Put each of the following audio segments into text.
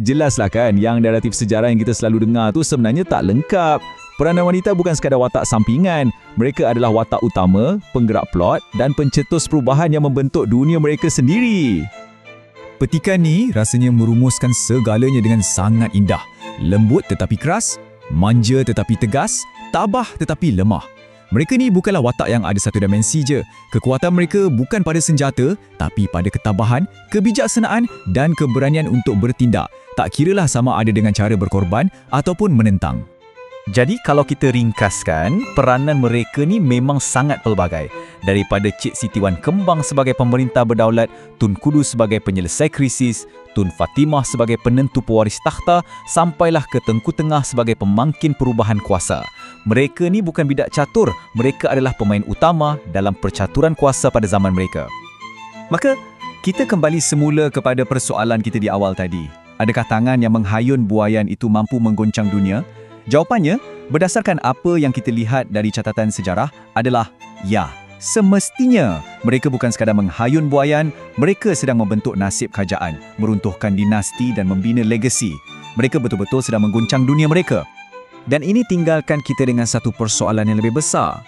Jelaslah kan yang naratif sejarah yang kita selalu dengar tu sebenarnya tak lengkap. Peranan wanita bukan sekadar watak sampingan. Mereka adalah watak utama, penggerak plot dan pencetus perubahan yang membentuk dunia mereka sendiri. Petikan ni rasanya merumuskan segalanya dengan sangat indah. Lembut tetapi keras, manja tetapi tegas, tabah tetapi lemah. Mereka ni bukanlah watak yang ada satu dimensi je. Kekuatan mereka bukan pada senjata, tapi pada ketabahan, kebijaksanaan dan keberanian untuk bertindak. Tak kiralah sama ada dengan cara berkorban ataupun menentang. Jadi kalau kita ringkaskan, peranan mereka ni memang sangat pelbagai. Daripada Cik Siti Wan Kembang sebagai pemerintah berdaulat, Tun Kudu sebagai penyelesai krisis, Tun Fatimah sebagai penentu pewaris takhta, sampailah ke Tengku Tengah sebagai pemangkin perubahan kuasa. Mereka ni bukan bidak catur, mereka adalah pemain utama dalam percaturan kuasa pada zaman mereka. Maka, kita kembali semula kepada persoalan kita di awal tadi. Adakah tangan yang menghayun buayan itu mampu menggoncang dunia? Jawapannya, berdasarkan apa yang kita lihat dari catatan sejarah adalah ya. Semestinya, mereka bukan sekadar menghayun buayan, mereka sedang membentuk nasib kerajaan, meruntuhkan dinasti dan membina legasi. Mereka betul-betul sedang mengguncang dunia mereka. Dan ini tinggalkan kita dengan satu persoalan yang lebih besar.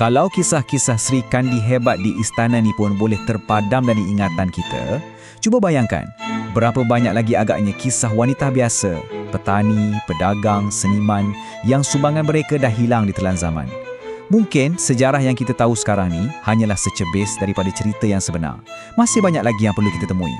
Kalau kisah-kisah Sri Kandi hebat di istana ni pun boleh terpadam dari ingatan kita, cuba bayangkan berapa banyak lagi agaknya kisah wanita biasa, petani, pedagang, seniman yang sumbangan mereka dah hilang di telan zaman. Mungkin sejarah yang kita tahu sekarang ni hanyalah secebis daripada cerita yang sebenar. Masih banyak lagi yang perlu kita temui.